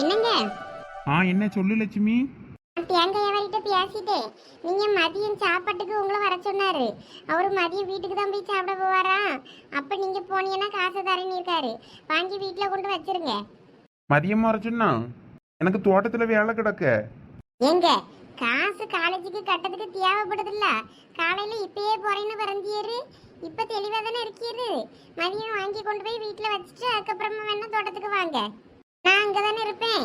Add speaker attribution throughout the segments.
Speaker 1: என்னங்க?
Speaker 2: ஆ என்ன சொல்லு லட்சுமி?
Speaker 1: தேங்காய் வியாபாரிகிட்ட பேசிட்டு நீங்க மதியம் சாப்பாட்டுக்கு உங்களை வர சொன்னாரு. அவரு மதியம் வீட்டுக்கு தான் போய் சாப்பிட போவாரா? அப்ப நீங்க போனீங்கன்னா காசு தரேன்னு இருக்காரு. வாங்கி வீட்டுல கொண்டு வச்சிருங்க.
Speaker 2: மதியமா வர சொன்னா? எனக்கு தோட்டத்துல வேலை கிடக்க.
Speaker 1: எங்க காசு காலேஜுக்கு கட்டத்துக்கு தேவைப்படுதுல்ல. காலையில இப்பயே போறேன்னு பறந்தியாரு இப்ப தெளிவா தானே இருக்கீரு. மதியம் வாங்கி கொண்டு போய் வீட்டுல வச்சுட்டு அதுக்கப்புறமா வேணா தோட்டத்துக்கு வாங்க. நான் அங்க தானே இருப்பேன்.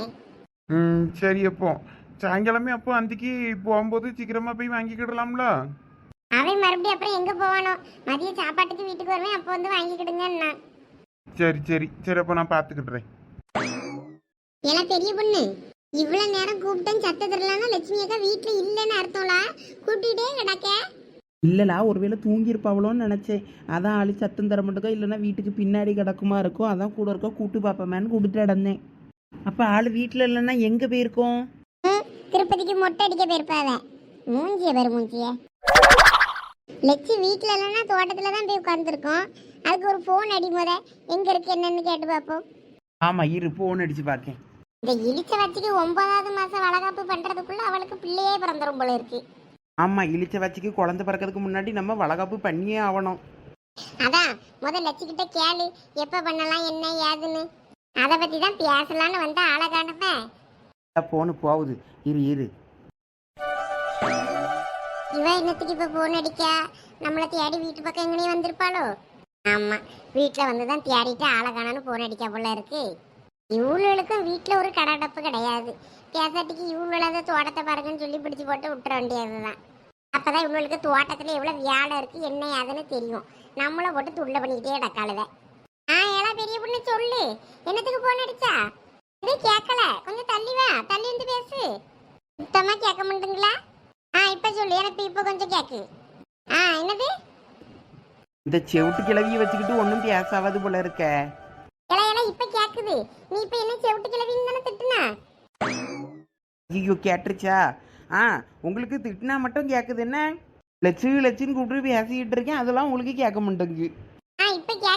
Speaker 2: ம் சரி அப்போ. சாயங்காலமே அப்போ அந்திக்கு போகும்போது சீக்கிரமா போய் வாங்கிக்கிடலாம்ல?
Speaker 1: அவன் மறுபடியும் அப்புறம் எங்க போவானோ? மதியம் சாப்பாட்டுக்கு வீட்டுக்கு வருவேன் அப்போ வந்து வாங்கிக்கிடுங்கன்னா
Speaker 2: சரி சரி. சரி அப்போ நான் பார்த்துக்கிடுறேன்.
Speaker 1: ஏன்னா பெரிய பொண்ணு இவ்வளவு நேரம் கூப்பிட்டேன் சத்த தரலன்னா லட்சுமி அக்கா வீட்டுல இல்லைன்னு அர்த்தம்ல? கூட்டிகிட்டே கிடக்க.
Speaker 3: இல்லைலா ஒருவேளை தூங்கியிருப்பாவளோன்னு நினச்சேன். அதான் ஆளு சத்தம் தர மாட்டேக்கோ இல்லைன்னா வீட்டுக்கு பின்னாடி கிடக்குமா இருக்கும் அதான் கூட இருக்கோ கூட்டு பார்ப்பேமேன்னு கூப்பிட்டு நடந்தேன். அப்போ ஆள் வீட்டில் இல்லைன்னா எங்கே போயிருக்கோம்?
Speaker 1: திருப்பதிக்கு மொட்டை அடிக்க போயிருப்பாவ. மூஞ்சிய பேரு மூஞ்சிய. லட்சு வீட்டுல இல்லைன்னா தோட்டத்துல தான் போய் உட்காந்துருக்கோம் அதுக்கு ஒரு ஃபோன் அடி முத. எங்க இருக்கு என்னன்னு கேட்டு பார்ப்போம்.
Speaker 3: ஆமாம் இரு ஃபோன் அடித்து பார்க்கேன்.
Speaker 1: இந்த இழிச்ச வச்சுக்கு ஒன்பதாவது மாசம் வளகாப்பு பண்றதுக்குள்ள அவளுக்கு பிள்ளையே பிறந்துரும் போல இருக்கு.
Speaker 3: ஆமாம் இழிச்ச வச்சுக்கு குழந்தை பிறக்கிறதுக்கு முன்னாடி நம்ம வளகாப்பு பண்ணியே ஆகணும்.
Speaker 1: அதான் முதல் லட்சுக்கிட்ட கேளு. எப்ப பண்ணலாம் என்ன ஏதுன்னு. அதை பத்தி தான் பேசலான்னு வந்தா ஆளை காணுமே
Speaker 3: ஃபோனு போகுது. இரு இரு.
Speaker 1: இவ என்னத்துக்கு இப்ப போன் அடிக்கா? நம்மள தேடி வீட்டு பக்கம் எங்கனையும் வந்திருப்பாளோ? ஆமா வீட்டுல வந்து தான் தேடிட்டு ஆளை காணான்னு போன் அடிக்கா போல இருக்கு. இவ்வளவுக்கும் வீட்டுல ஒரு கடடப்பு கிடையாது. பேசாட்டிக்கு இவ்வளவு தோட்டத்தை பாருங்கன்னு சொல்லி பிடிச்சு போட்டு விட்டுற வேண்டியதுதான். அப்பதான் இவங்களுக்கு தோட்டத்துல எவ்வளவு வியாழ இருக்கு என்ன ஏதுன்னு தெரியும். நம்மள போட்டு துள்ள பண்ணிக்கிட்டே கிடக்காளுவ. ஆ ஏலா பெரிய பொண்ணு சொல்லு. என்னத்துக்கு போன் அடிச்சா? இது கேட்கல கொஞ்சம் தள்ளி வா. தள்ளி வந்து பேசு. சுத்தமா கேட்க மாட்டீங்களா? ஆ இப்ப சொல்லு. எனக்கு இப்ப கொஞ்சம் கேக்கு. ஆ என்னது?
Speaker 3: இந்த செவிட்டு கிளவியை வச்சுக்கிட்டு ஒன்றும் பேசாவது போல இருக்க.
Speaker 1: இல இல இப்ப கேக்குது. நீ இப்ப என்ன செவிட்டு கிளவின்னு தானே திட்டுனா?
Speaker 3: ஐயோ கேட்டுருச்சா? ஆ உங்களுக்கு திட்டினா மட்டும் கேட்குது என்ன? லட்சு லட்சுன்னு கூப்பிட்டு பேசிக்கிட்டு இருக்கேன். அதெல்லாம் உங்களுக்கு கேட்க மாட்டேங்குது.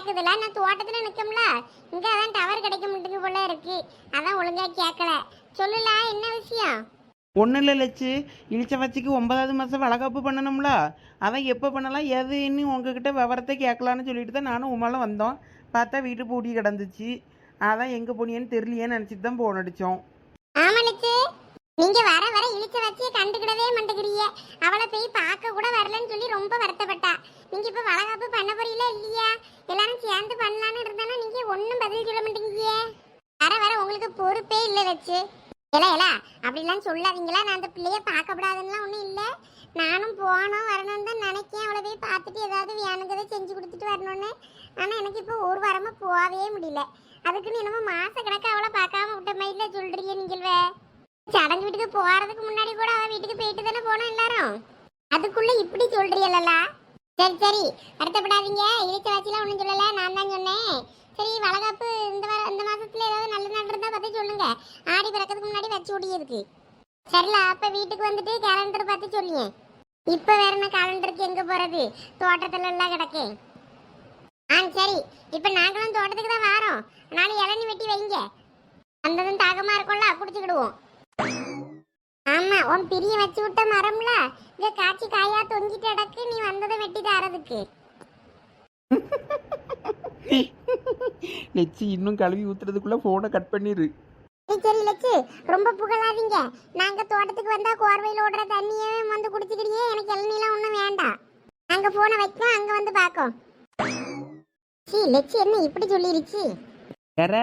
Speaker 1: கேக்குதுல நான் தோட்டத்துல நிக்கம்ல. இங்க அதான் டவர் கிடைக்க மாட்டேங்குது போல இருக்கு. அதான் ஒழுங்கா கேட்கல சொல்லுல என்ன விஷயம்?
Speaker 3: ஒன்றும் இல்லை லட்சு. இழிச்ச வச்சுக்கு ஒன்பதாவது மாதம் வளகாப்பு பண்ணணும்ல. அதான் எப்போ பண்ணலாம் எதுன்னு உங்ககிட்ட விவரத்தை கேட்கலான்னு சொல்லிட்டு தான் நானும் உமால வந்தோம். பார்த்தா வீட்டு பூட்டி கிடந்துச்சு. அதான் எங்கே போனியேன்னு தெரியலையேன்னு நினச்சிட்டு தான் போன் அடித்தோம்
Speaker 1: ஆமா லட்சு. நீங்க வர வர இழுத்து வச்சு கண்டுக்கிடவே மாட்டேங்கிறீங்க. அவளை போய் பார்க்க கூட வரலன்னு சொல்லி ரொம்ப வருத்தப்பட்டா. நீங்க இப்ப வளகாப்பு பண்ண போறீங்களா இல்லையா? எல்லாரும் சேர்ந்து பண்ணலான்னு இருந்தாலும் நீங்க ஒன்றும் பதில் சொல்ல மாட்டேங்கிறீங்க. வர வர உங்களுக்கு பொறுப்பே இல்ல வச்சு. இல்ல இல்ல அப்படிலாம் சொல்லாதீங்களா? நான் அந்த பிள்ளைய பார்க்கப்படாதுன்னுலாம் ஒண்ணும் இல்ல. நானும் போனோம் வரணும்னு தான் நினைக்கேன். அவளை போய் பார்த்துட்டு ஏதாவது வேணுங்கிறத செஞ்சு கொடுத்துட்டு வரணும்னு. ஆனா எனக்கு இப்போ ஒரு வாரமா போகவே முடியல. அதுக்குன்னு என்னமோ மாச கணக்கு அவளை பார்க்காம விட்ட மாதிரி சொல்றீங்க நீங்கள்வே. சடங்கு வீட்டுக்கு போறதுக்கு முன்னாடி கூட அவ வீட்டுக்கு போயிட்டு தானே போனோம் எல்லாரும். அதுக்குள்ள இப்படி சொல்றீங்களா சரி சரி. வருத்தப்படாதீங்க. இழுச்ச வச்சுலாம் ஒன்றும் சொல்லல. நான் தான் சொன்னேன். சரி வளகாப்பு இந்த வார இந்த மாசத்துல ஏதாவது நல்ல நாள் இருந்தா பார்த்து சொல்லுங்க. ஆடி பிறக்கிறதுக்கு முன்னாடி வச்சு விடியதுக்கு சரில அப்ப வீட்டுக்கு வந்துட்டு கேலண்டர் பார்த்து சொல்லியே இப்ப வேற என்ன கேலண்டருக்கு எங்க போறது? தோட்டத்துல எல்லாம் கிடக்கு. ஆ சரி. இப்ப நாங்களும் தோட்டத்துக்கு தான் வாரோம். நானும் இளநி வெட்டி வைங்க. வந்ததும் தாகமா இருக்கும்ல குடிச்சுக்கிடுவோம் ஆமா உன் பிரிய வச்சு விட்ட மரம்ல? இங்க காய்ச்சி காயா தொங்கிட்டு அடக்கு நீ வந்ததை வெட்டி தரதுக்கு.
Speaker 3: லட்சு இன்னும் கழுவி ஊத்துறதுக்குள்ளே ஃபோனை கட் பண்ணிடு
Speaker 1: சரி லட்சு ரொம்ப புகழாதீங்க. நாங்க தோட்டத்துக்கு வந்தா கோர்வையில் ஓடுற தண்ணியே வந்து குடிச்சுக்கிடியே எனக்கு இளநீலாம் ஒன்றும் வேண்டாம். நாங்க போனை வைக்கோம் அங்க வந்து பார்க்கோம். சீ லட்சு என்ன இப்படி சொல்லிருச்சு?
Speaker 3: வேற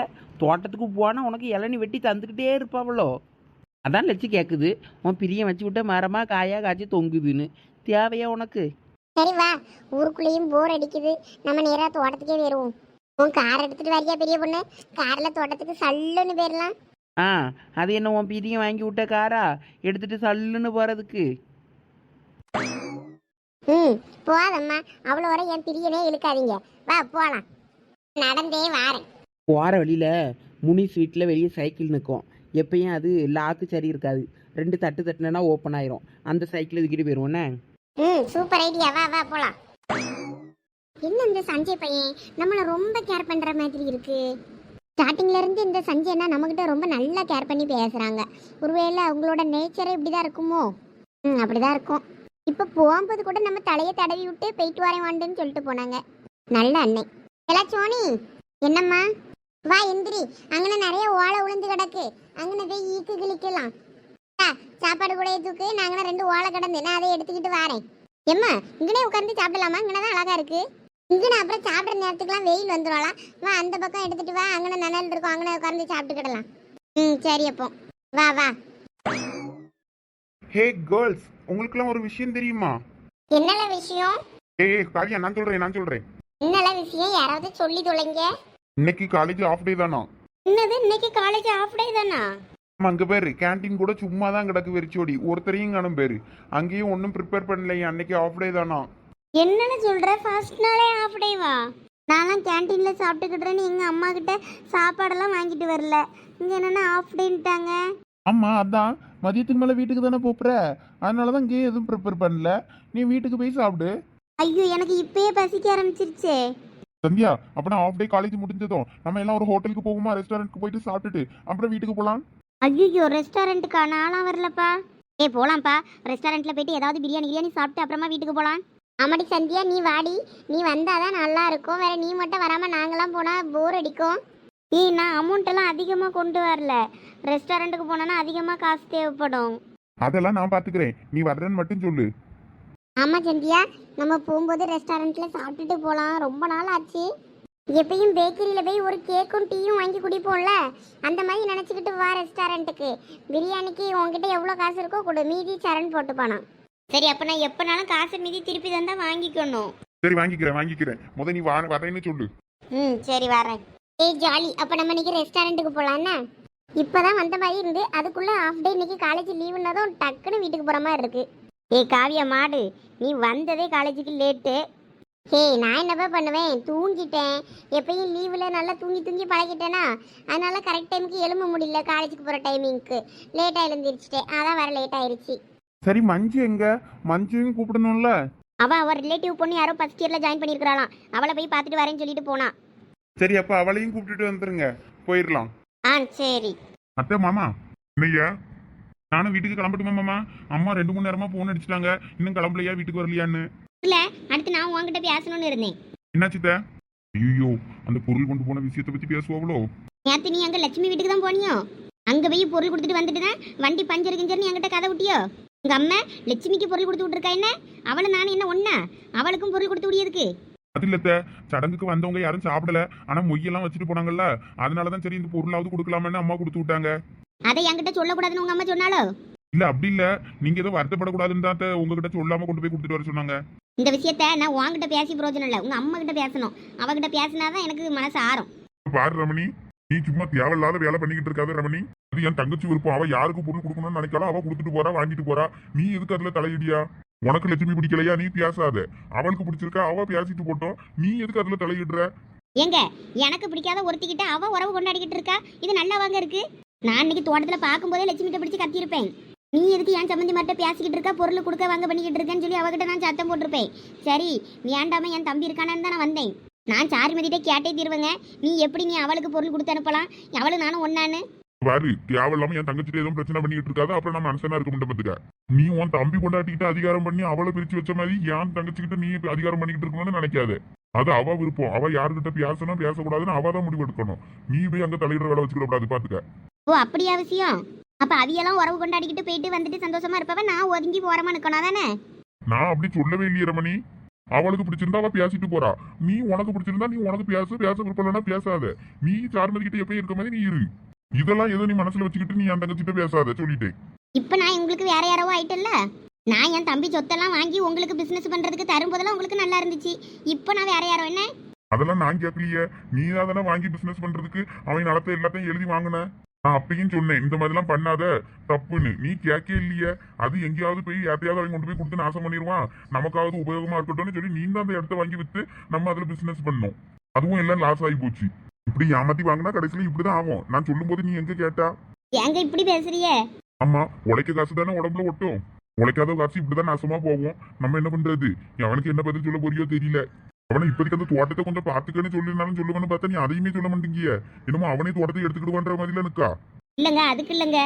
Speaker 3: தோட்டத்துக்கு போனால் உனக்கு இளநி வெட்டி தந்துக்கிட்டே இருப்பாவளோ? அதான் லட்சு கேட்குது உன் பிரியம் வச்சு விட்ட மரமா காயா காய்ச்சி தொங்குதுன்னு. தேவையா உனக்கு?
Speaker 1: சரி வா. ஊருக்குள்ளேயும் போர் அடிக்குது. நம்ம நேரா தோட்டத்துக்கே வருவோம். உன் கார் எடுத்துட்டு வரியா பெரிய பொண்ணு? கார்ல தோட்டத்துக்கு சல்லுன்னு போயிடலாம்
Speaker 3: ஆ அது என்ன உன் பிரியம் வாங்கி விட்ட காரா எடுத்துட்டு சல்லுன்னு போகிறதுக்கு
Speaker 1: ம் போதம்மா. அவ்வளோ வரை என் பிரியனே இழுக்காதீங்க. வா போலாம். நடந்தே வாரேன்.
Speaker 3: போகிற வழியில் முனிஸ் வீட்டில் வெளியே சைக்கிள் நிற்கும் எப்பயும் அது லாக்கு சரி இருக்காது. ரெண்டு தட்டு தட்டுனா ஓப்பன் ஆயிரும். அந்த சைக்கிள் இதுக்கிட்டு போயிடுவோண்ணே
Speaker 1: ம் சூப்பர் ஐடியா வா வா போலாம். என்ன இந்த சஞ்சய் பையன்? நம்மள ரொம்ப கேர் பண்ற மாதிரி இருக்கு. ஸ்டார்டிங்ல இருந்து இந்த சஞ்சய்னா அண்ணா நம்மகிட்ட ரொம்ப நல்லா கேர் பண்ணி பேசுறாங்க. ஒருவேளை அவங்களோட நேச்சரே இப்படிதான் இருக்குமோ? ம் அப்படிதான் இருக்கும். இப்போ போகும்போது கூட நம்ம தலையை தடவி விட்டு போயிட்டு வரேன் வாண்டுன்னு சொல்லிட்டு போனாங்க. நல்ல அன்னை. எல்லாம் சோனி என்னம்மா? வா எந்திரி. அங்கன நிறைய ஓலை உளுந்து கிடக்கு. அங்கன போய் ஈக்கு கிழிக்கலாம். சாப்பாடு கூட தூக்கு. நாங்கன ரெண்டு ஓலை கிடந்து நான் அதை எடுத்துக்கிட்டு வரேன். எம்மா இங்கனே உட்கார்ந்து சாப்பிடலாமா? இங்கன தான் அழகா இருக்கு. இங்கன அப்புறம் சாப்பிட்ற நேரத்துக்குலாம் வெயில் வந்துடலாம் வா அந்த பக்கம் எடுத்துட்டு வா. அங்கன நனல் இருக்கும். அங்கன உட்கார்ந்து சாப்பிட்டுக்கிடலாம் ம் சரி அப்போ. வா வா.
Speaker 2: ஹே கேர்ள்ஸ் உங்களுக்குலாம் ஒரு விஷயம் தெரியுமா?
Speaker 1: என்னல விஷயம்?
Speaker 2: ஏய் காவியா நான் சொல்றேன் நான் சொல்றேன்.
Speaker 1: என்னல விஷயம்? யாராவது சொல்லி தொலைங்க.
Speaker 2: இன்னைக்கு காலேஜ் ஆஃப் டே தானா?
Speaker 1: என்னது இன்னைக்கு காலேஜ் ஆஃப் டே தானா?
Speaker 2: ஆமா, அங்க பேரு. கேண்டீன் கூட சும்மா தான் கிடக்கு வெறிச்சோடி. ஒருத்தரையும் காணும் பேரு. அங்கேயும் ஒன்றும் ப்ரிப்பேர் பண்ணலையே. அன்னைக்கு ஆஃப் டே தானா?
Speaker 1: என்னன்னு சொல்ற? ஃபர்ஸ்ட் நாளே ஆஃப் டேவா நான்லாம் கேண்டீன்ல சாப்பிட்டுக்கிட்டேன்னு எங்க அம்மா கிட்ட சாப்பாடெல்லாம் வாங்கிட்டு வரல. இங்க என்னன்னா ஆஃப் டேன்ட்டாங்க
Speaker 2: ஆமா அதான். மதியத்துக்கு மேல வீட்டுக்கு தானே போப்புற? அதனால தான் இங்கேயும் எதுவும் ப்ரிப்பேர் பண்ணல. நீ வீட்டுக்கு போய் சாப்பிடு.
Speaker 1: ஐயோ எனக்கு இப்பயே பசிக்க ஆரம்பிச்சிருச்சே.
Speaker 2: சந்தியா அப்பனா ஆஃப் டே காலேஜ் முடிஞ்சதும் நம்ம எல்லாம் ஒரு ஹோட்டலுக்கு போகுமா ரெஸ்டாரண்ட்க்கு போயிட்டு சாப்பிட்டுட்டு அப்புறம் வீட்டுக்கு போலாம்?
Speaker 1: ஐயோ ரெஸ்டாரண்ட்டுக்கா நான்லாம் வரலப்பா. ஏ போலாம்ப்பா. ரெஸ்டாரண்ட்ல போயிட்டு ஏதாவது பிரியாணி பிரியாணி சாப்பிட்டு அப்புறமா வீட்டுக்கு போலாம். ஆமாடி சந்தியா நீ வாடி. நீ வந்தாதான் நல்லா இருக்கும். வேற நீ மட்டும் வராம நாங்களாம் போனா போர் அடிக்கும். ஏய் நான் அமௌண்ட் எல்லாம் அதிகமா கொண்டு வரல. ரெஸ்டாரண்ட்டுக்கு போனோன்னா அதிகமா காசு தேவைப்படும்.
Speaker 2: அதெல்லாம் நான் பாத்துக்கிறேன். நீ வர்றேன்னு மட்டும் சொல்லு.
Speaker 1: ஆமா சந்தியா நம்ம போகும்போது ரெஸ்டாரண்ட்ல சாப்பிட்டுட்டு போலாம். ரொம்ப நாள் ஆச்சு. எப்பயும் பேக்கரியில போய் ஒரு கேக்கும் டீயும் வாங்கி குடிப்போம்ல? அந்த மாதிரி நினைச்சுக்கிட்டு வா ரெஸ்டாரண்ட்டுக்கு பிரியாணிக்கு உன்கிட்ட எவ்வளோ காசு இருக்கோ கொடு. மீதி சரண் போட்டு போனான் சரி அப்ப நான் எப்பனாலும் காசு மீதி திருப்பி தந்தா வாங்கிக்கணும்.
Speaker 2: சரி வாங்கிக்கிறேன் வாங்கிக்கிறேன். முத நீ வா வரேன்னு சொல்லு.
Speaker 1: ம் சரி வரேன். ஏய் ஜாலி. அப்ப நம்ம இன்னைக்கு ரெஸ்டாரண்ட்டுக்கு போலாம்னா இப்பதான் வந்த மாதிரி இருந்து அதுக்குள்ள ஆஃப் டே இன்னைக்கு காலேஜ் லீவுனதும் டக்குன்னு வீட்டுக்கு போற மாதிரி இருக்கு. ஏய் காவியா மாடு. நீ வந்ததே காலேஜுக்கு லேட்டு ஏய் நான் என்னப்பா பண்ணுவேன்? தூங்கிட்டேன். எப்பயும் லீவில் நல்லா தூங்கி தூங்கி பழகிட்டேனா? அதனால கரெக்ட் டைமுக்கு எழும்ப முடியல காலேஜுக்கு போகிற டைமிங்க்கு லேட்டாக எழுந்திரிச்சிட்டேன். அதான் வர லேட் ஆயிருச்சு.
Speaker 2: சரி மஞ்சு எங்க? மஞ்சுவையும் கூப்பிடணும்ல?
Speaker 1: அவன் அவர் ரிலேட்டிவ் பொண்ணு யாரோ ஃபஸ்ட் இயரில் ஜாயின் பண்ணியிருக்கிறாளாம். அவளை போய் பார்த்துட்டு வரேன்னு சொல்லிட்டு போனான்
Speaker 2: சரி அப்ப அவளையும் கூப்பிட்டுட்டு வந்துருங்க. போயிடலாம்.
Speaker 1: ஆ சரி.
Speaker 2: அத்தை மாமா இல்லையா நானும் வீட்டுக்கு கிளம்பட்டுமா மாமா? அம்மா ரெண்டு மூணு நேரமா போன் அடிச்சிட்டாங்க. இன்னும் கிளம்பலையா வீட்டுக்கு வரலையான்னு?
Speaker 1: இல்லை அடுத்து நான் உன்கிட்ட பேசணும்னு இருந்தேன்.
Speaker 2: என்னாச்சு ஐயோ அந்த பொருள் கொண்டு போன விஷயத்தை பத்தி பேசுவாங்களோ
Speaker 1: நேற்று நீ அங்கே லட்சுமி வீட்டுக்கு தான் போனியோ? அங்கே போய் பொருள் கொடுத்துட்டு வந்துட்டு தான் வண்டி பஞ்சர் கிஞ்சர்னு என்கிட்ட கதை விட்டியோ உங்கள் அம்மா லட்சுமிக்கு பொருள் கொடுத்து விட்ருக்கா என்ன? அவளை நானும் என்ன ஒண்ணா? அவளுக்கும் பொருள் கொடுத்து விடியதுக்கு.
Speaker 2: அது இல்லத்த சடங்குக்கு வந்தவங்க யாரும் சாப்பிடல. ஆனா மொய்யெல்லாம் வச்சுட்டு போனாங்கல்ல. அதனாலதான் சரி இந்த பொருளாவது கொடுக்கலாமேன்னு அம்மா கொடுத்து விட்டாங்க.
Speaker 1: அதை என்கிட்ட சொல்லக்கூடாதுன்னு உங்கள் அம்மா சொன்னாலோ?
Speaker 2: இல்ல அப்படி இல்ல. நீங்க ஏதோ வருத்தப்படக்கூடாதுன்னு தான் உங்ககிட்ட சொல்லாம கொண்டு போய் கொடுத்துட்டு வர சொன்னாங்க.
Speaker 1: இந்த விஷயத்த நான் உன்கிட்ட பேசி பிரயோஜனம் இல்லை. உங்கள் அம்மா கிட்ட பேசணும். அவகிட்ட பேசினாதான் எனக்கு மனசு ஆறும்.
Speaker 4: பாரு ரமணி. நீ சும்மா தேவையில்லாத வேலை பண்ணிக்கிட்டு இருக்காத ரமணி. அது என் தங்கச்சி விருப்பம். அவ யாருக்கு பொருள் கொடுக்கணும்னு நினைக்கலாம் அவ கொடுத்துட்டு போறா வாங்கிட்டு போறா. நீ எதுக்கு அதுல தலையிடியா? உனக்கு லட்சுமி பிடிக்கலையா? நீ பேசாத. அவளுக்கு பிடிச்சிருக்கா? அவ பேசிட்டு போட்டோம். நீ எதுக்கு அதுல தலையிடுற?
Speaker 1: ஏங்க எனக்கு பிடிக்காத ஒருத்திக்கிட்ட அவ உறவு கொண்டாடிக்கிட்டு இருக்கா? இது நல்லா வாங்க இருக்கு? நான் இன்னைக்கு தோட்டத்தில் பார்க்கும்போதே லட்சுமிட்ட பிடிச்சி கத்தியிருப்பேன். நீ எதுக்கு என் சம்மந்தி மட்டும் பேசிக்கிட்டு இருக்கா? பொருள் கொடுக்க வாங்க பண்ணிக்கிட்டு இருக்கேன்னு சொல்லி அவகிட்ட நான் சத்தம் போட்டிருப்பேன். சரி வேண்டாம என் தம்பி இருக்கானான்னு தான் நான் வந்தேன். நான் சாருமதிட்ட கேட்டே தீருவேங்க. நீ எப்படி நீ அவளுக்கு பொருள் கொடுத்து அனுப்பலாம்? அவளு நானும் ஒன்னான்னு
Speaker 4: பாரு தேவையில்லாம என் தங்கச்சிட்ட எதுவும் பிரச்சனை பண்ணிட்டு இருக்காது. அப்புறம் நான் மனசனா இருக்க முடியும் பாத்துக்க. நீ உன் தம்பி கொண்டாட்டிக்கிட்ட அதிகாரம் பண்ணி அவளை பிரிச்சு வச்ச மாதிரி என் தங்கச்சிக்கிட்ட நீ அதிகாரம் பண்ணிக்கிட்டு இருக்கணும்னு நினைக்காது. அது அவ விருப்பம். அவ யாருக்கிட்ட பேசணும் பேசக்கூடாதுன்னு அவ தான் முடிவு எடுக்கணும் நீ போய் அங்க தலையிடுற வேலை வச்சுக்க கூடாது பாத்துக்க.
Speaker 1: ஓ அப்படியா விஷயம்? அப்ப அவியெல்லாம் உறவு கொண்டாடிக்கிட்டு போயிட்டு வந்துட்டு சந்தோஷமா இருப்பவன் நான் ஒதுங்கி போறமா நிக்கணும் தானே?
Speaker 4: நான் அப்படி சொல்லவே இல்லையே ரமணி. அவளுக்கு பிடிச்சிருந்தா அவ பேசிட்டு போறா. நீ உனக்கு பிடிச்சிருந்தா நீ உனக்கு பேசு பேச விருப்பம்னா பேசாத. நீ சார்மதி கிட்ட எப்பயும் இருக்க மாதிரி நீ இரு. இதெல்லாம் எதுவும் நீ மனசுல வச்சுக்கிட்டு நீ என் தங்கச்சிட்ட பேசாத சொல்லிட்டேன்.
Speaker 1: இப்ப நான் உங்களுக்கு வேற யாரோ ஆயிட்டல்ல நான் என் தம்பி சொத்தெல்லாம் வாங்கி உங்களுக்கு பிசினஸ் பண்றதுக்கு தரும்போதெல்லாம் உங்களுக்கு நல்லா இருந்துச்சு. இப்போ நான் வேற யாரோ என்ன?
Speaker 4: அதெல்லாம் நான் கேட்கலையே நீ தானே வாங்கி பிசினஸ் பண்றதுக்கு அவன் நடத்த எல்லாத்தையும் எழுதி வாங்கின. நான் அப்பயும் சொன்னேன் இந்த மாதிரிலாம் பண்ணாத தப்புன்னு. நீ கேட்கே இல்லையே. அது எங்கேயாவது போய் யார்ட்டையாவது அவன் கொண்டு போய் கொடுத்து நாசம் பண்ணிடுவான். நமக்காவது உபயோகமா இருக்கட்டும்னு சொல்லி நீ தான் அந்த இடத்த வாங்கி வித்து நம்ம அதுல பிசினஸ் பண்ணோம் அதுவும் எல்லாம் லாஸ் ஆகி போச்சு. இப்படி ஏமாத்தி வாங்கினா கடைசியில இப்படிதான் ஆகும். நான் சொல்லும்போது நீ எங்க கேட்டா?
Speaker 1: ஏங்க இப்படி பேசுறியே
Speaker 4: ஆமா உழைக்க காசு தானே உடம்புல ஒட்டும். உழைக்காத காசு இப்படிதான் நாசமா போகும். நம்ம என்ன பண்றது? அவனுக்கு என்ன பதில் சொல்ல போறியோ தெரியல. அவனை இப்போதைக்கு அந்த தோட்டத்தை கொஞ்சம் பாத்துக்கன்னு சொல்லிருந்தாலும் சொல்லுவேன்னு பார்த்தா நீ அதையுமே சொல்ல மாட்டேங்கிய. என்னமோ அவனே தோட்டத்தை எடுத்துக்கிடுவான்ற மாதிரில நிக்கா.
Speaker 5: இல்லைங்க அதுக்கு இல்லைங்க.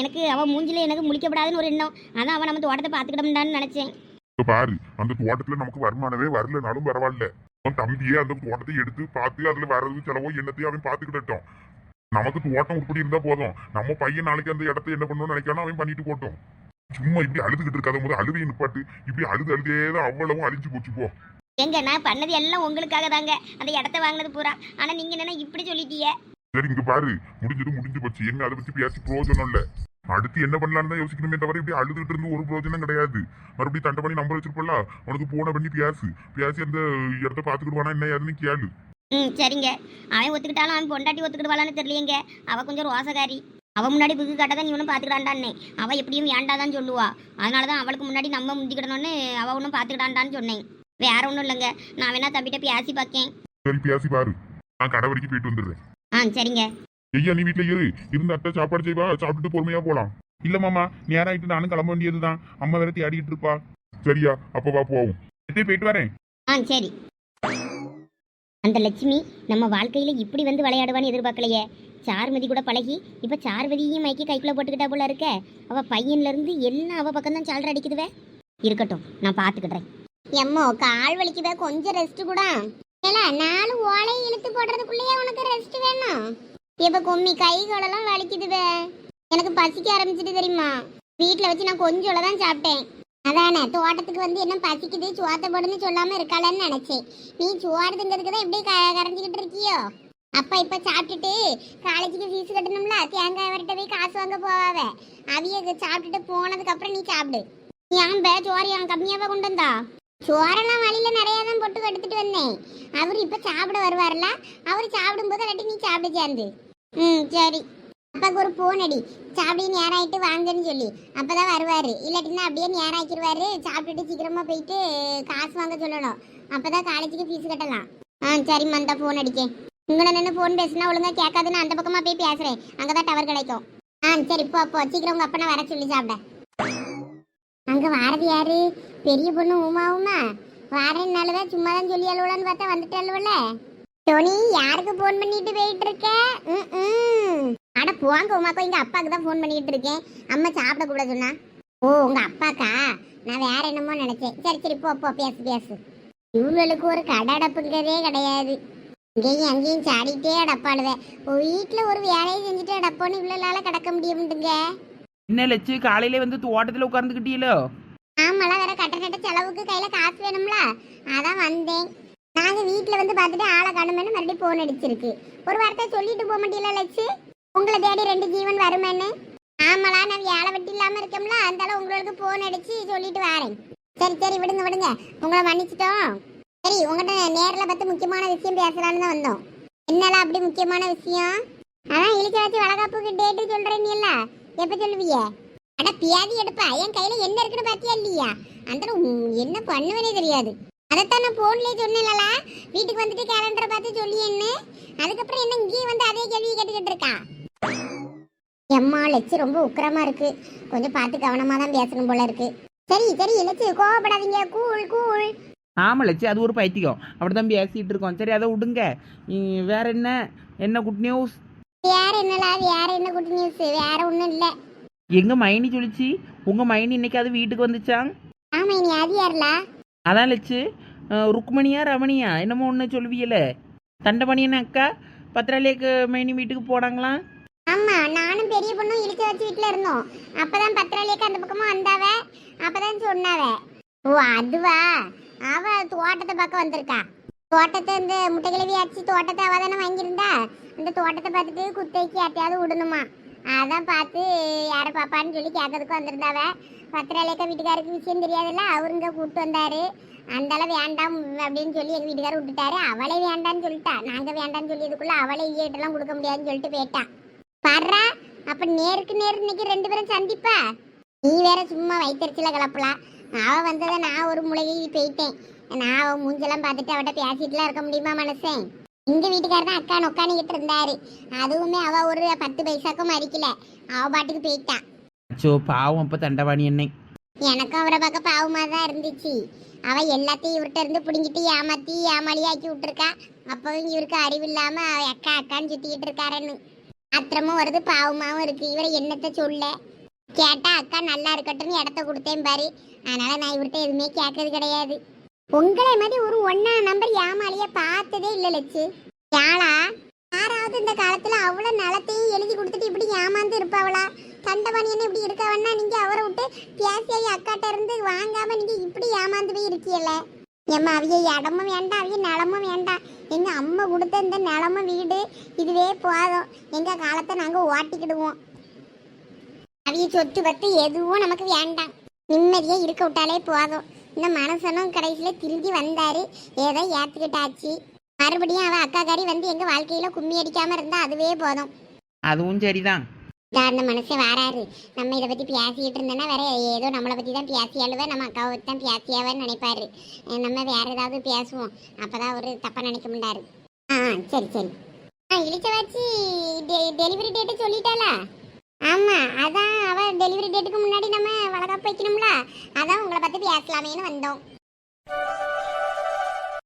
Speaker 5: எனக்கு அவன் மூஞ்சில எனக்கு முழிக்கப்படாதுன்னு ஒரு எண்ணம். அதான் அவன் நம்ம தோட்டத்தை பார்த்துக்கிட்டோம்டான்னு நினச்சேன்.
Speaker 4: பாரு அந்த தோட்டத்துல நமக்கு வருமானமே வரலனாலும் பரவாயில்ல. அவன் தம்பியே அந்த தோட்டத்தை எடுத்து பார்த்து அதுல வரது செலவோ என்னத்தையும் அவன் பாத்துக்கிடட்டும் நமக்கு தோட்டம் உருப்படி இருந்தா போதும். நம்ம பையன் நாளைக்கு அந்த இடத்த என்ன பண்ணணும்னு நினைக்கானோ அவன் பண்ணிட்டு போட்டோம். சும்மா இப்படி அழுதுகிட்டு இருக்காத போது அழுதையை நிப்பாட்டு. இப்படி அழுது அழுதே தான் அவ்வளவும் அழிஞ்சு போச்சு போ.
Speaker 5: எங்க நான் பண்ணது எல்லாம் உங்களுக்காக தாங்க அந்த இடத்த வாங்கினது பூரா. ஆனால் நீங்கள் என்னென்ன இப்படி சொல்லிட்டீங்க.
Speaker 4: சரி இங்க பாரு. முடிஞ்சது முடிஞ்சு போச்சு. என்ன அதை பத்தி பேசி பிரயோஜனம் இல்ல. அடுத்து என்ன பண்ணலாம்னு தான் யோசிக்கணுமே தவிர இப்படி அழுதுகிட்டு இருந்து ஒரு பிரயோஜனம் கிடையாது. மறுபடியும் தண்டை பண்ணி நம்பர் வச்சிருப்பல உனக்கு போன பண்ணி பேசு. பேசி அந்த இடத்த பாத்துக்கிடுவானா என்ன ஏதுன்னு கேளு.
Speaker 5: ம் சரிங்க. அவன் ஒத்துக்கிட்டாலும் அவன் பொண்டாட்டி ஒத்துக்கிடுவாளான்னு தெரியலையேங்க. அவள் கொஞ்சம் ரோசகாரி. அவன் முன்னாடி புக்கு காட்டாதான் இவனும் பார்த்துக்கிடாண்டான்னே அவள் எப்படியும் ஏண்டாதான் சொல்லுவா. அதனால தான் அவளுக்கு முன்னாடி நம்ம முந்திக்கிடணும்னு அவள் ஒன்றும் பார்த்துக்கிடாண்டான்னு சொன்னேன். வேற ஒன்றும் இல்லைங்க. நான் வேணா தம்பிட்ட பேசி பார்க்கேன்
Speaker 4: சரி பேசி பாரு. நான் கடை வரைக்கும் போயிட்டு வந்துடுறேன்.
Speaker 5: ஆ சரிங்க.
Speaker 4: ஐயா நீ வீட்டுல இரு. இருந்த அத்தை சாப்பாடு செய்வா சாப்பிட்டுட்டு பொறுமையா போலாம்.
Speaker 2: இல்ல மாமா நேரம் ஆயிட்டு நானும் கிளம்ப வேண்டியதுதான். அம்மா வேற தேடிட்டு இருப்பா.
Speaker 4: சரியா அப்ப வா போவோம்.
Speaker 2: எத்தே போயிட்டு வரேன்.
Speaker 5: ஆ சரி. அந்த லட்சுமி நம்ம வாழ்க்கையில இப்படி வந்து விளையாடுவான்னு எதிர்பார்க்கலையே. சார்மதி கூட பழகி இப்ப சார்வதியும் மைக்கி கைக்குள்ள போட்டுக்கிட்டா போல இருக்க. அவ பையன்ல இருந்து எல்லாம் அவ பக்கம் தான் சால்ற அடிக்குதுவே. இருக்கட்டும் நான் பாத்துக்கிடுறேன்.
Speaker 1: எம்மோ கால் வலிக்குதா? கொஞ்சம் ரெஸ்ட் கூட. ஏலா நாலு ஓலையை இழுத்து போடுறதுக்குள்ளேயே உனக்கு ரெஸ்ட் வேணும். இப்ப கும்மி கை காலெல்லாம் வலிக்குதுவே. எனக்கு பசிக்க ஆரம்பிச்சிட்டு தெரியுமா? வீட்டில் வச்சு நான் கொஞ்சோல தான் சாப்பிட்டேன். அதானே தோட்டத்துக்கு வந்து என்ன பசிக்குது? சுவாத்த போடுன்னு சொல்லாம இருக்காளன்னு நினைச்சேன். நீ சோறு திங்கிறதுக்கு தான் இப்படி க- கரைஞ்சிக்கிட்டு இருக்கியோ? அப்பா இப்ப சாப்பிட்டுட்டு காலேஜுக்கு ஃபீஸ் கட்டணும்ல? தேங்காய் வரட்ட போய் காசு வாங்க போவாவ. அவிய சாப்பிட்டுட்டு போனதுக்கு அப்புறம் நீ சாப்பிடு. ஏன் பே சோறு ஏன் கம்மியாவா கொண்டு வந்தா? சோறெல்லாம் வழியில நிறையா தான் போட்டு எடுத்துட்டு வந்தேன். அவர் இப்போ சாப்பிட வருவார்ல? அவர் சாப்பிடும்போது இல்லாட்டி நீ சாப்பிட சேர்ந்து ம் சரி. அப்பாவுக்கு ஒரு ஃபோன் அடி. சாப்பிடி நேரம் ஆயிட்டு வாங்கன்னு சொல்லி. அப்போ தான் வருவார். இல்லாட்டினா அப்படியே நேரம் சாப்பிட்டுட்டு சீக்கிரமாக போயிட்டு காசு வாங்க சொல்லணும். அப்போ தான் காலேஜுக்கு ஃபீஸ் கட்டலாம். ஆ சரிம்மா அந்த ஃபோன் அடிக்கேன் உங்களை நின்று ஃபோன் பேசுனா ஒழுங்காக கேட்காதுன்னு அந்த பக்கமாக போய் பேசுகிறேன் அங்கே தான் டவர் கிடைக்கும். ஆ சரி போ போ. சீக்கிரம் உங்கள் அப்பனை வர சொல்லி சாப்பிட. அங்க வாரது யாரு? பெரிய பொண்ணு உமாவுமா வாரேன்னாலதான் சும்மா தான் சொல்லி அழுவலான்னு பார்த்தா வந்துட்டாளுவல டோனி யாருக்கு ஃபோன் பண்ணிட்டு போயிட்டு இருக்க? ம், ம். அட போங்க உமாக்கோ எங்க அப்பாக்கு தான் ஃபோன் பண்ணிட்டு இருக்கேன். அம்மா சாப்பிட கூட சொன்னா. ஓ உங்க அப்பாக்கா? நான் வேற என்னமோ நினைச்சேன். சரி சரி போ போ பேசு பேசு. இவங்களுக்கு ஒரு கடை அடப்புங்கிறதே கிடையாது. இங்கேயும் அங்கேயும் சாடிட்டே அடப்பாடுவேன் வீட்டில் ஒரு வேலையை செஞ்சுட்டு அடப்போன்னு இவ்வளோ நாளாக கிடக்க முடியும்ட்டுங்க.
Speaker 3: என்ன லட்சு காலையில வந்து தோட்டத்தில் உட்காந்துக்கிட்டீங்களோ
Speaker 1: ஆமால வேற கட்ட கட்ட செலவுக்கு கையில காசு வேணும்ல. அதான் வந்தேன். நாங்க வீட்ல வந்து பார்த்துட்டு ஆளை காணுமேனு மறுபடியும் போன் அடிச்சிருக்கு. ஒரு வார்த்தை சொல்லிட்டு போக மாட்டீங்களா லட்சு. உங்களை தேடி ரெண்டு ஜீவன் வருமேன்னு. ஆமாலா நான் வேலை வெட்டி இல்லாம இருக்கோம்ல அதனால உங்களுக்கு போன் அடிச்சு சொல்லிட்டு வரேன். சரி சரி விடுங்க விடுங்க. உங்களை மன்னிச்சிட்டோம். சரி உங்கள்கிட்ட நேரில் பார்த்து முக்கியமான விஷயம் பேசலான்னு தான் வந்தோம். என்னலாம் அப்படி முக்கியமான விஷயம்? அதான் இழிச்ச வச்சு வளகாப்புக்கு டேட்டு சொல்றேன் நீ எப்ப சொல்லுவீங்க அட பியாதி எடுப்பா. என் கையில என்ன இருக்குன்னு பாத்தியா இல்லையா? அந்த என்ன பண்ணுவேனே தெரியாது. அதைத்தான் நான் போன்லயே சொன்னேன்ல வீட்டுக்கு வந்துட்டு கேலண்டரை பார்த்து சொல்லி என்ன? அதுக்கப்புறம் என்ன இங்கேயே வந்து அதே கேள்வி கேட்டுக்கிட்டு இருக்கா? எம்மா லட்சு ரொம்ப உக்கிரமா இருக்கு. கொஞ்சம் பார்த்து கவனமா தான் பேசணும் போல இருக்கு. சரி சரி லட்சு கோவப்படாதீங்க. கூல் கூல்
Speaker 3: ஆமாம் லட்சி அது ஒரு பைத்தியம். அப்படி தான் பேசிகிட்டு இருக்கோம். சரி அதை விடுங்க. வேற என்ன? என்ன குட் நியூஸ்
Speaker 1: வேற என்னலா வேற என்ன குட் நியூஸ் வேற ஒண்ணும் இல்ல.
Speaker 3: எங்க மைனி சொல்லிச்சு? உங்க மைனி இன்னைக்கு அது வீட்டுக்கு வந்துச்சாங்
Speaker 1: ஆமா இனி அது யாருலா?
Speaker 3: அதான் லட்சு அஹ், ருக்மணியா ரமணியா? என்னமோ ஒன்று சொல்லுவீல தண்டமணியன் அக்கா? பத்திராலேக்கு மைனி வீட்டுக்கு போனாங்களாம்
Speaker 1: ஆமா நானும் பெரிய பொண்ணும் இழுத்து வச்சு வீட்டுல இருந்தோம். அப்பதான் பத்திராளியக்கு அந்த பக்கமா வந்தாவ? அப்பதான் சொன்னாவ. ஓ அதுவா? அவ தோட்டத்தை பார்க்க வந்திருக்கா. தோட்டத்தை இந்த முட்டைக்கிழவி அடிச்சு தோட்டத்தை அவ தானே வாங்கியிருந்தா? அந்த தோட்டத்தை பார்த்துட்டு குத்தைக்கு யார்ட்டையாவது விடணுமா? அதான் பார்த்து யாரை பாப்பான்னு சொல்லி கேட்கறதுக்கு வந்திருந்தாவ பத்திரலேக்க வீட்டுக்காருக்கு விஷயம் தெரியாதுல்ல? அவருங்க கூப்பிட்டு வந்தாரு. அந்தால வேண்டாம் அப்படின்னு சொல்லி எங்க வீட்டுக்காரர் விட்டுட்டாரு. அவளே வேண்டான்னு சொல்லிட்டா. நாங்க வேண்டான்னு சொல்லியதுக்குள்ள அவளே ஈட்டெல்லாம் கொடுக்க முடியாதுன்னு சொல்லிட்டு போயிட்டா. பர்றா அப்ப நேருக்கு நேர் இன்னைக்கு ரெண்டு பேரும் சந்திப்பா? நீ வேற சும்மா வயிற்றுச்சில கிளப்பலாம் அவ வந்ததை நான் ஒரு முளையை போயிட்டேன். நான் அவ மூஞ்செல்லாம் பார்த்துட்டு அவட்ட பேசிட்டுலாம் இருக்க முடியுமா மனசேன் எங்க வீட்டுக்காரர் தான் அக்கா நொக்கானிக்கிட்டு இருந்தாரு. அதுவுமே அவ ஒரு பத்து பைசாக்கும் மறிக்கல அவ பாட்டுக்கு போயிட்டா.
Speaker 3: அச்சோ பாவம் அப்போ தண்டவாணி என்னை.
Speaker 1: எனக்கும் அவரை பார்க்க பாவமா தான் இருந்துச்சு. அவ எல்லாத்தையும் இவர்கிட்ட இருந்து பிடுங்கிட்டு ஏமாத்தி ஏமாளியாக்கி விட்டுருக்கா. அப்பவும் இவருக்கு அறிவில்லாம அவ அக்கா அக்கான்னு சுத்திக்கிட்டு இருக்காருன்னு. ஆத்திரமும் வருது பாவமாவும் இருக்கு. இவரை என்னத்த சொல்ல? கேட்டா அக்கா நல்லா இருக்கட்டும்னு இடத்த கொடுத்தேன் பாரு. அதனால நான் இவர்கிட்ட எதுவுமே கேட்கறது கிடையாது. உங்களை மாதிரி ஒரு ஒன்னா நம்பர் ஏமாளிய பார்த்ததே இல்ல லட்சு. யாழா யாராவது இந்த காலத்துல அவ்வளவு நலத்தையும் எழுதி கொடுத்துட்டு இப்படி ஏமாந்து இருப்பாவளா? தண்டபாணியன்னு இப்படி இருக்கவன்னா நீங்க அவரை விட்டு பேசியாயி அக்காட்ட இருந்து வாங்காம நீங்க இப்படி ஏமாந்து போய் இருக்கீல்ல ஏம்மா அவிய இடமும் வேண்டாம் அவிய நிலமும் வேண்டாம். எங்க அம்மா கொடுத்த இந்த நிலமும் வீடு இதுவே போதும். எங்க காலத்தை நாங்க ஓட்டிக்கிடுவோம். அவிய சொத்து பத்து எதுவும் நமக்கு வேண்டாம். நிம்மதியா இருக்க விட்டாலே போதும். இந்த மனுஷனும் கடைசியில திரும்பி வந்தாரு. ஏதோ ஏத்துக்கிட்டாச்சு. மறுபடியும் அவ அக்காக்காரி வந்து எங்க வாழ்க்கையில கும்மி அடிக்காம இருந்தா அதுவே போதும்.
Speaker 3: அதுவும் சரிதான்.
Speaker 1: அந்த மனுஷன் வராரு. நம்ம இதை பத்தி பேசிக்கிட்டு இருந்தோன்னா வேற ஏதோ நம்மளை பத்தி தான் பேசியாளுவ நம்ம அக்காவை பத்தி தான் பேசியாவன்னு நினைப்பாரு. நம்ம வேற ஏதாவது பேசுவோம். அப்பதான் அவரு தப்பா நினைக்க மாட்டாரு. ஆ சரி சரி. ஆ வச்சு டெலிவரி டேட்டு சொல்லிட்டாளா? ஆமாம் அதான் அவள் டெலிவரி டேட்டுக்கு முன்னாடி நம்ம வளகாப்பு வைக்கணும்ல. அதான் உங்களை பார்த்து பேசலாமேன்னு வந்தோம்.